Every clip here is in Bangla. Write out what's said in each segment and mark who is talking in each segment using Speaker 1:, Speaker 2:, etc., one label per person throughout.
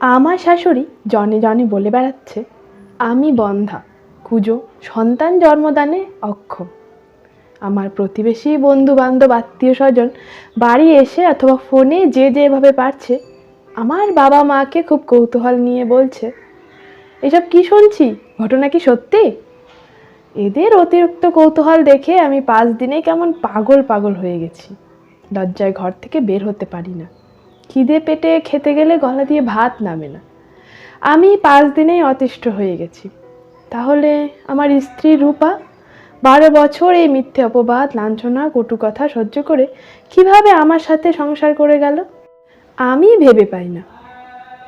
Speaker 1: আমার শাশুড়ি জনে জনে বলে বেড়াচ্ছে, আমি বন্ধা, কুজো, সন্তান জন্মদানে অক্ষম আমার প্রতিবেশী বন্ধু বান্ধব আত্মীয় স্বজন বাড়ি এসে অথবা ফোনে যে যেভাবে পারছে, আমার বাবা মাকে খুব কৌতূহল নিয়ে বলছে, এসব কি শুনছি? ঘটনা কি সত্যি? এদের অতিরিক্ত কৌতূহল দেখে আমি পাঁচ দিনে কেমন পাগল পাগল হয়ে গেছি। লজ্জায় ঘর থেকে বের হতে পারি না। খিদে পেটে খেতে গেলে গলা দিয়ে ভাত নামে না। আমি পাঁচ দিনেই অতিষ্ঠ হয়ে গেছি। তাহলে আমার স্ত্রী রূপা, বারো বছর এই মিথ্যে অপবাদ, লাঞ্ছনা কটু কথা সহ্য করে কীভাবে আমার সাথে সংসার করে গেল? আমি ভেবে পাই না।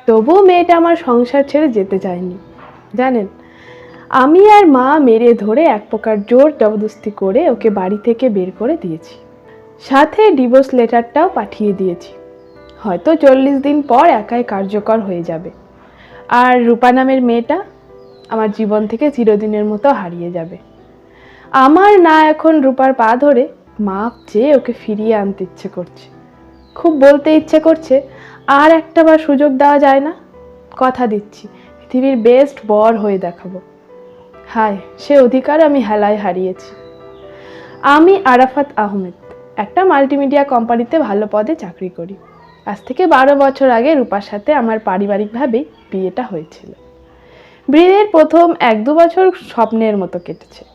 Speaker 1: তবুও মেয়েটা আমার সংসার ছেড়ে যেতে চায়নি। জানেন, আমি আর মা মেরে ধরে এক প্রকার জোর জবরদস্তি করে ওকে বাড়ি থেকে বের করে দিয়েছি। সাথে ডিভোর্স লেটারটাও পাঠিয়ে দিয়েছি। হয়তো চল্লিশ দিন পর একাই কার্যকর হয়ে যাবে। আর রূপা নামের মেয়েটা আমার জীবন থেকে চিরদিনের মতো হারিয়ে যাবে। আমার না এখন রূপার পা ধরে মাপ চেয়ে ওকে ফিরিয়ে আনতে ইচ্ছে করছে। খুব বলতে ইচ্ছে করছে, আর একটা বার সুযোগ দেওয়া যায় না। কথা দিচ্ছি, পৃথিবীর বেস্ট বর হয়ে দেখাবো। হায়, সে অধিকার আমি হেলায় হারিয়েছি। আমি আরাফাত আহমেদ, একটা মাল্টিমিডিয়া কোম্পানিতে ভালো পদে চাকরি করি। আজ থেকে বারো বছর আগে রূপার সাথে আমার পারিবারিকভাবেই বিয়েটা হয়েছিল। বিয়ের প্রথম এক দু বছর স্বপ্নের মতো কেটেছে।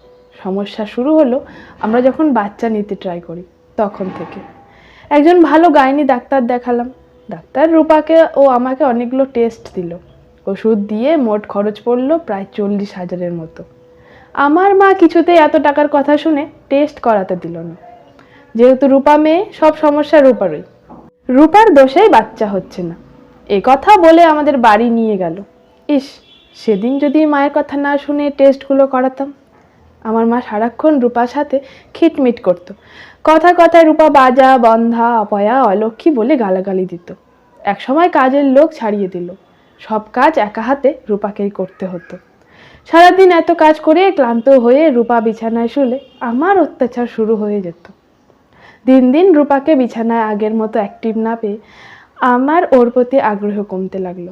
Speaker 1: সমস্যা শুরু হলো আমরা যখন বাচ্চা নিতে ট্রাই করি, তখন থেকে। একজন ভালো গাইনি ডাক্তার দেখালাম। ডাক্তার রূপাকে ও আমাকে অনেকগুলো টেস্ট দিল। ওষুধ দিয়ে মোট খরচ পড়ল প্রায় চল্লিশ হাজারের মতো। আমার মা কিছুতেই এত টাকার কথা শুনে টেস্ট করাতে দিল না। যেহেতু রূপা মেয়ে, সব সমস্যা রূপারই। রূপার দোষেই বাচ্চা হচ্ছে না। এ কথা বলে আমাদের বাড়ি নিয়ে গেল। ইস, সেদিন যদি মায়ের কথা না শুনে টেস্টগুলো করাতাম। আমার মা সারাক্ষণ রূপার সাথে খিটমিট করতো। কথা কথায় রূপা বাজা, বন্ধা, অপয়া, অলক্ষী বলে গালাগালি দিত। একসময় কাজের লোক ছাড়িয়ে দিল। সব কাজ একা হাতে রূপাকেই করতে হতো। সারাদিন এত কাজ করে ক্লান্ত হয়ে রূপা বিছানায় শুলে আমার অত্যাচার শুরু হয়ে যেত। দিন দিন রূপাকে বিছানায় আগের মতো অ্যাক্টিভ না পেয়ে আমার ওর প্রতি আগ্রহ কমতে লাগল।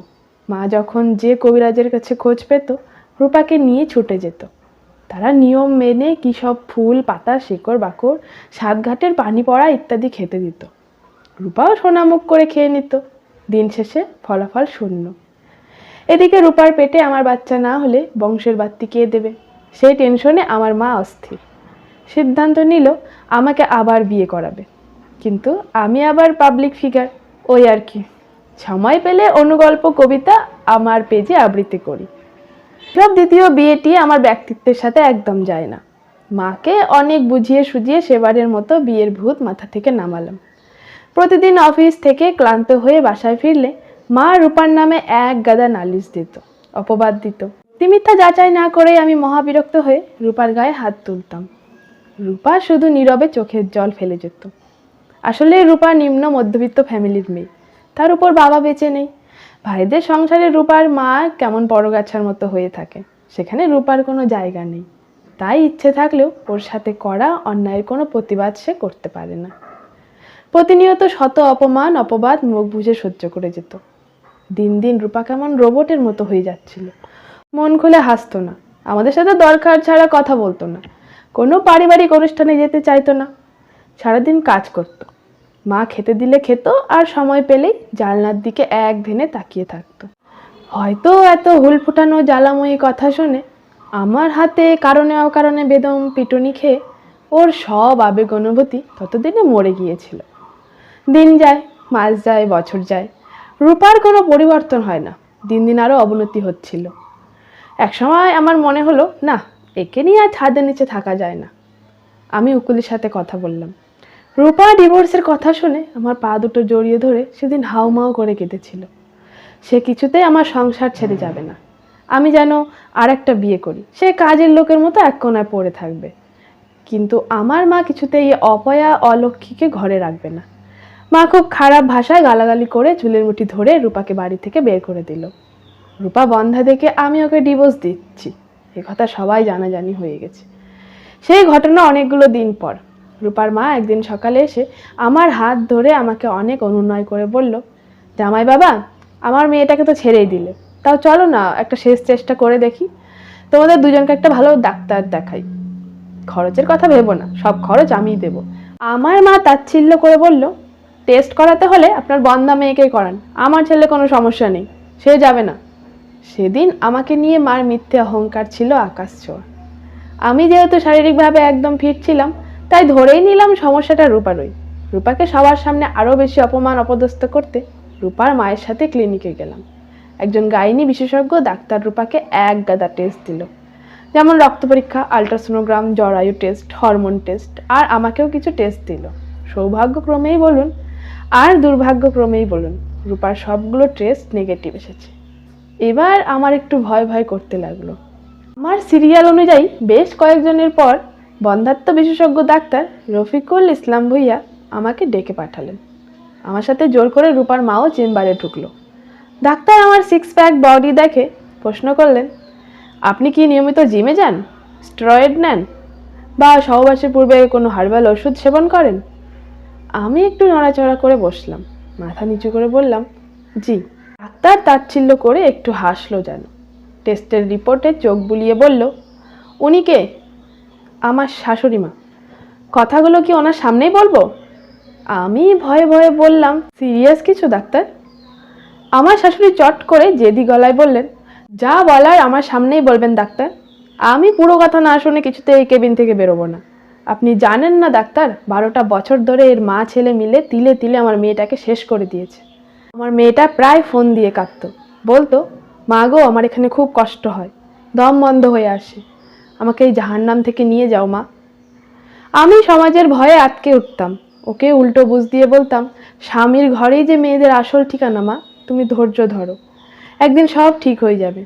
Speaker 1: মা যখন যে কবিরাজের কাছে খোঁজ পেত, রূপাকে নিয়ে ছুটে যেত। তারা নিয়ম মেনে কী সব ফুল, পাতা, শেকড় বাকড় সাতঘাটের পানি পড়া ইত্যাদি খেতে দিত। রূপাও সোনামুখ করে খেয়ে নিত। দিন শেষে ফলাফল শূন্য। এদিকে রূপার পেটে আমার বাচ্চা না হলে বংশের বাত্তি কে দেবে? সেই টেনশনে আমার মা অস্থির। সিদ্ধান্ত নিল আমাকে আবার বিয়ে করাবে। কিন্তু আমি আবার পাবলিক ফিগার ওই আর কি। সময় পেলে অনুগল্প কবিতা আমার পেজে আবৃত্তি করি। সব দ্বিতীয় বিয়েটি আমার ব্যক্তিত্বের সাথে একদম যায় না। মাকে অনেক বুঝিয়ে সুঝিয়ে সেবারের মতো বিয়ের ভূত মাথা থেকে নামালাম। প্রতিদিন অফিস থেকে ক্লান্ত হয়ে বাসায় ফিরলে মা রূপার নামে এক গাদা নালিশ দিত, অপবাদ দিত। মিথ্যা যাচাই না করেই আমি মহাবিরক্ত হয়ে রূপার গায়ে হাত তুলতাম। রূপা শুধু নীরবে চোখের জল ফেলে যেত। আসলে রূপা নিম্ন মধ্যবিত্ত ফ্যামিলির মেয়ে। তার উপর বাবা বেঁচে নেই। ভাইদের সংসারে রূপার মা কেমন পরগাছার মতো হয়ে থাকে। সেখানে রূপার কোনো জায়গা নেই। তাই ইচ্ছে থাকলেও ওর সাথে করা অন্যায়ের কোনো প্রতিবাদ সে করতে পারে না। প্রতিনিয়ত শত অপমান, অপবাদ মুখ বুঝে সহ্য করে যেত। দিন দিন রূপা কেমন রোবটের মতো হয়ে যাচ্ছিল। মন খুলে হাসতো না। আমাদের সাথে দরকার ছাড়া কথা বলতো না। কোনো পারিবারিক অনুষ্ঠানে যেতে চাইতো না। সারাদিন কাজ করত। মা খেতে দিলে খেত আর সময় পেলেই জানলার দিকে এক ধ্যানে তাকিয়ে থাকতো। হয়তো এত হুল ফুটানো জ্বালাময়ী কথা শুনে আমার হাতে কারণে অকারণে বেদম পিটুনি খেয়ে ওর সব আবেগ অনুভূতি ততদিনে মরে গিয়েছিল। দিন যায়, মাস যায়, বছর যায়, রূপার কোনো পরিবর্তন হয় না। দিন দিন আরও অবনতি হচ্ছিল। একসময় আমার মনে হলো, না একে নিয়ে আর ছাদের নিচে থাকা যায় না। আমি উকুলের সাথে কথা বললাম। রূপা ডিভোর্সের কথা শুনে আমার পা দুটো জড়িয়ে ধরে সেদিন হাউমাউ করে কেঁদেছিল। সে কিছুতেই আমার সংসার ছেড়ে যাবে না। আমি যেন আর একটা বিয়ে করি। সে কাজের লোকের মতো এক কোনায় পড়ে থাকবে। কিন্তু আমার মা কিছুতেই এই অপয়া অলক্ষীকে ঘরে রাখবে না। মা খুব খারাপ ভাষায় গালাগালি করে চুলের মুঠি ধরে রূপাকে বাড়ি থেকে বের করে দিল। রূপা বন্ধা দেখে আমি ওকে ডিভোর্স দিচ্ছি। এ কথা সবাই জানাজানি হয়ে গেছে। সেই ঘটনা অনেকগুলো দিন পর। রূপার মা একদিন সকালে এসে আমার হাত ধরে আমাকে অনেক অনুনয় করে বলল, জামাই বাবা, আমার মেয়েটাকে তো ছেড়েই দিলে। তাও চলো না, একটা শেষ চেষ্টা করে দেখি। তোমাদের দুজনকে একটা ভালো ডাক্তার দেখাই। খরচের কথা ভেবো না, সব খরচ আমিই দেবো। আমার মা তাচ্ছিল্য করে বলল, টেস্ট করাতে হলে আপনার বন্ধা মেয়েকেই করান। আমার ছেলে কোনো সমস্যা নেই, সে যাবে না। সেদিন আমাকে নিয়ে মার মিথ্যে অহংকার ছিল আকাশ ছোঁয়া আমি যেহেতু শারীরিকভাবে একদম ফিট ছিলাম, তাই ধরেই নিলাম সমস্যাটা রূপারই। রূপাকে সবার সামনে আরও বেশি অপমান অপদস্থ করতে রূপার মায়ের সাথে ক্লিনিকে গেলাম। একজন গাইনি বিশেষজ্ঞ ডাক্তার রূপাকে এক গাদা টেস্ট দিল। যেমন রক্ত পরীক্ষা আলট্রাসোনোগ্রাম জরায়ু টেস্ট হরমোন টেস্ট আর আমাকেও কিছু টেস্ট দিল। সৌভাগ্যক্রমেই বলুন, আর দুর্ভাগ্যক্রমেই বলুন, রূপার সবগুলো টেস্ট নেগেটিভ এসেছে। এবার আমার একটু ভয় ভয় করতে লাগল। আমার সিরিয়াল অনুযায়ী বেশ কয়েকজনের পর বন্ধাত্ম বিশেষজ্ঞ ডাক্তার রফিকুল ইসলাম ভুইয়া আমাকে ডেকে পাঠালেন। আমার সাথে জোর করে রূপার মাও চেম্বারে ঢুকলো। ডাক্তার আমার সিক্স প্যাক বডি দেখে প্রশ্ন করলেন, আপনি কি নিয়মিত জিমে যান? স্টেরয়েড নেন? বা সহবাসের পূর্বে কোনো হার্বাল ওষুধ সেবন করেন? আমি একটু নড়াচড়া করে বসলাম। মাথা নিচু করে বললাম, জি। ডাক্তার তাচ্ছিল্য করে একটু হাসলো যেন। টেস্টের রিপোর্টে চোখ বুলিয়ে বলল, উনি কে? আমার শাশুড়ি মা। কথাগুলো কি ওনার সামনেই বলব? আমি ভয়ে ভয়ে বললাম, সিরিয়াস কিছু, ডাক্তার? আমার শাশুড়ি চট করে জেদি গলায় বললেন, যা বলার আমার সামনেই বলবেন, ডাক্তার। আমি পুরো কথা না শুনে কিছুতে এই কেবিন থেকে বেরোবো না। আপনি জানেন না, ডাক্তার, বারোটা বছর ধরে এর মা ছেলে মিলে তিলে তিলে আমার মেয়েটাকে শেষ করে দিয়েছে। আমার মেয়েটা প্রায় ফোন দিয়ে কাঁদতো। বলতো, মা গো, আমার এখানে খুব কষ্ট হয়। দম বন্ধ হয়ে আসে। আমাকে এই জাহান্নাম থেকে নিয়ে যাও, মা। আমি সমাজের ভয়ে আটকে উঠতাম। ওকে উল্টো বুঝ দিয়ে বলতাম, স্বামীর ঘরেই যে মেয়েদের আসল ঠিকানা, মা, তুমি ধৈর্য ধরো। একদিন সব ঠিক হয়ে যাবে।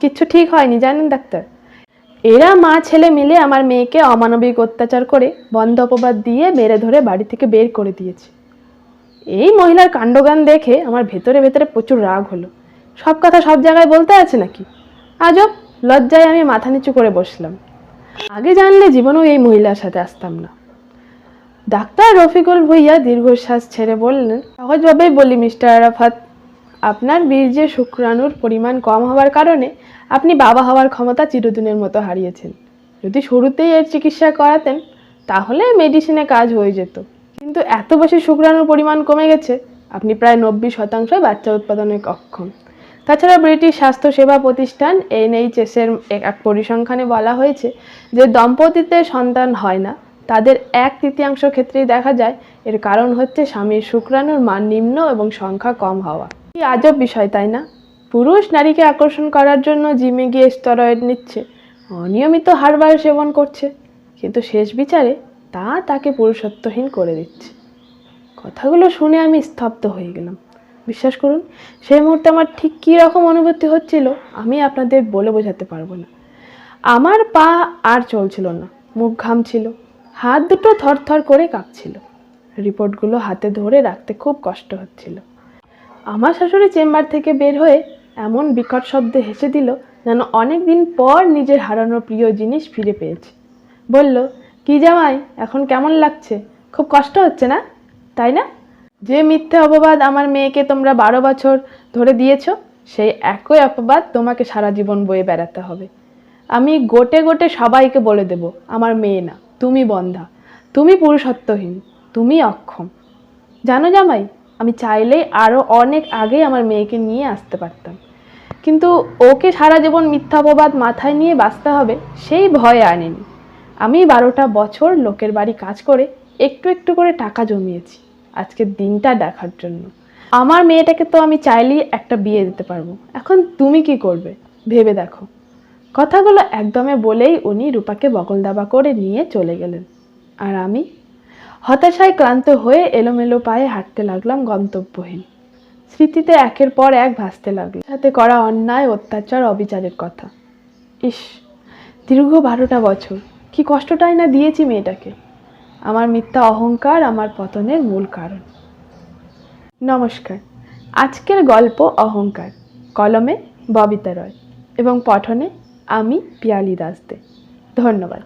Speaker 1: কিচ্ছু ঠিক হয়নি, জানেন ডাক্তার? এরা মা, ছেলে মিলে আমার মেয়েকে অমানবিক অত্যাচার করে বন্ধ অপবাদ দিয়ে মেরে ধরে বাড়ি থেকে বের করে দিয়েছে। এই মহিলার কাণ্ডজ্ঞান দেখে আমার ভেতরে ভেতরে প্রচুর রাগ হলো। সব কথা সব জায়গায় বলতে আছে নাকি? আজব, লজ্জায় আমি মাথা নিচু করে বসলাম। আগে জানলে জীবনেও এই মহিলার সাথে আসতাম না। ডাক্তার রফিকুল ভুইয়া দীর্ঘশ্বাস ছেড়ে বললেন, সহজভাবেই বলি, মিস্টার আরাফাত, আপনার বীর্যে শুক্রাণুর পরিমাণ কম হওয়ার কারণে আপনি বাবা হওয়ার ক্ষমতা চিরদিনের মতো হারিয়েছেন। যদি শুরুতেই এর চিকিৎসা করাতেন, তাহলে মেডিসিনে কাজ হয়ে যেত। কিন্তু এত বেশি শুক্রাণুর পরিমাণ কমে গেছে, আপনি প্রায় নব্বই শতাংশ বাচ্চা উৎপাদনে অক্ষম। তাছাড়া ব্রিটিশ স্বাস্থ্য সেবা প্রতিষ্ঠান এনএইচএসের এক পরিসংখ্যানে বলা হয়েছে যে দম্পতিতে সন্তান হয় না, তাদের এক তৃতীয়াংশ ক্ষেত্রেই দেখা যায় এর কারণ হচ্ছে স্বামীর শুক্রাণুর মান নিম্ন এবং সংখ্যা কম হওয়া। কি আজব বিষয়, তাই না? পুরুষ নারীকে আকর্ষণ করার জন্য জিমে গিয়ে স্টেরয়েড নিচ্ছে, অনিয়মিত হারবার সেবন করছে, কিন্তু শেষ বিচারে তা তাকে পুরুষত্বহীন করে দিচ্ছে। কথাগুলো শুনে আমি স্তব্ধ হয়ে গেলাম। বিশ্বাস করুন, সেই মুহূর্তে আমার ঠিক কী রকম অনুভূতি হচ্ছিল, আমি আপনাদের বলে বোঝাতে পারব না। আমার পা আর চলছিল না, মুখ ঘামছিল, হাত দুটো থরথর করে কাঁপছিল। রিপোর্টগুলো হাতে ধরে রাখতে খুব কষ্ট হচ্ছিল। আমার শাশুড়ি চেম্বার থেকে বের হয়ে এমন বিকট শব্দে হেসে দিল যেন অনেক দিন পর নিজের হারানো প্রিয় জিনিস ফিরে পেয়েছে। বলল কি জামাই, এখন কেমন লাগছে? খুব কষ্ট হচ্ছে না? তাই না? যে মিথ্যে অপবাদ আমার মেয়েকে তোমরা বারো বছর ধরে দিয়েছ, সেই একই অপবাদ তোমাকে সারা জীবন বয়ে বেড়াতে হবে। আমি গোটে গোটে সবাইকে বলে দেব, আমার মেয়ে না, তুমি বন্ধা, তুমি পুরুষত্বহীন, তুমি অক্ষম। জানো জামাই, আমি চাইলেই আরও অনেক আগেই আমার মেয়েকে নিয়ে আসতে পারতাম। কিন্তু ওকে সারা জীবন মিথ্যা অপবাদ মাথায় নিয়ে বাঁচতে হবে, সেই ভয়ে আনিনি আমি বারোটা বছর লোকের বাড়ি কাজ করে একটু একটু করে টাকা জমিয়েছি, আজকের দিনটা দেখার জন্য। আমার মেয়েটাকে তো আমি চাইলেই একটা বিয়ে দিতে পারব। এখন তুমি কি করবে? ভেবে দেখো। কথাগুলো একদমে বলেই উনি রূপাকে বগল দাবা করে নিয়ে চলে গেলেন। আর আমি? হতাশায় ক্লান্ত হয়ে এলোমেলো পায়ে হাঁটতে লাগলাম গন্তব্যহীন। স্মৃতিতে একের পর এক ভাসতে লাগল। সাথে করা অন্যায়, অত্যাচার, অবিচারের কথা। ইস, দীর্ঘ বারোটা বছর। কি কষ্টটাই না দিয়েছি মেয়েটাকে? আমার মিথ্যা অহংকার আমার পতনের মূল কারণ। নমস্কার। আজকের গল্প অহংকার। কলমে ববিতা রয় এবং পঠনে আমি পিয়ালি দাস দে ধন্যবাদ।